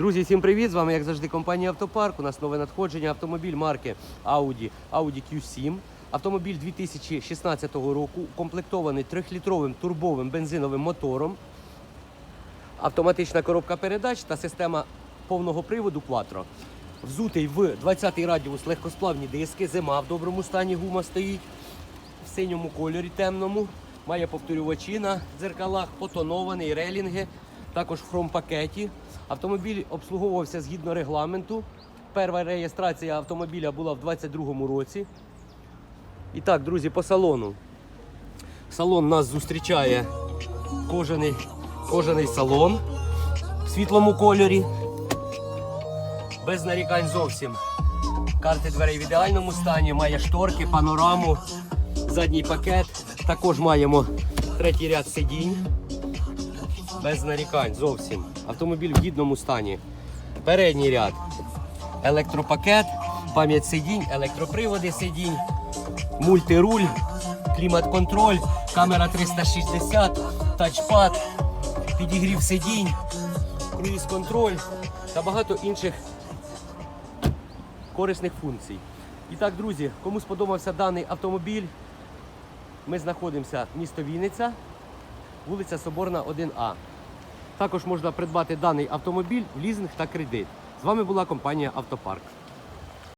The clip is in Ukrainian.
Друзі, всім привіт! З вами, як завжди, компанія Автопарк. У нас нове надходження автомобіль марки Audi, Audi Q7. Автомобіль 2016 року, укомплектований 3-літровим турбовим бензиновим мотором, автоматична коробка передач та система повного приводу Quattro. Взутий в 20-й радіус легкосплавні диски, зима в доброму стані гума стоїть в синьому кольорі темному. Має повторювачі на дзеркалах, потонований, релінги, також в хром-пакеті. Автомобіль обслуговувався згідно регламенту. Перша реєстрація автомобіля була в 2022 році. І так, друзі, по салону. Салон нас зустрічає кожаний, кожаний салон в світлому кольорі. Без нарікань зовсім. Карти дверей в ідеальному стані, має шторки, панораму, задній пакет. Також маємо третій ряд сидінь. Без нарікань зовсім. Автомобіль в гідному стані. Передній ряд. Електропакет, пам'ять сидінь, електроприводи сидінь, мультируль, клімат-контроль, камера 360, тачпад, підігрів сидінь, круїз-контроль та багато інших корисних функцій. І так, друзі, кому сподобався даний автомобіль, ми знаходимося місто Вінниця, вулиця Соборна, 1А. Також можна придбати даний автомобіль в лізинг та кредит. З вами була компанія Автопарк.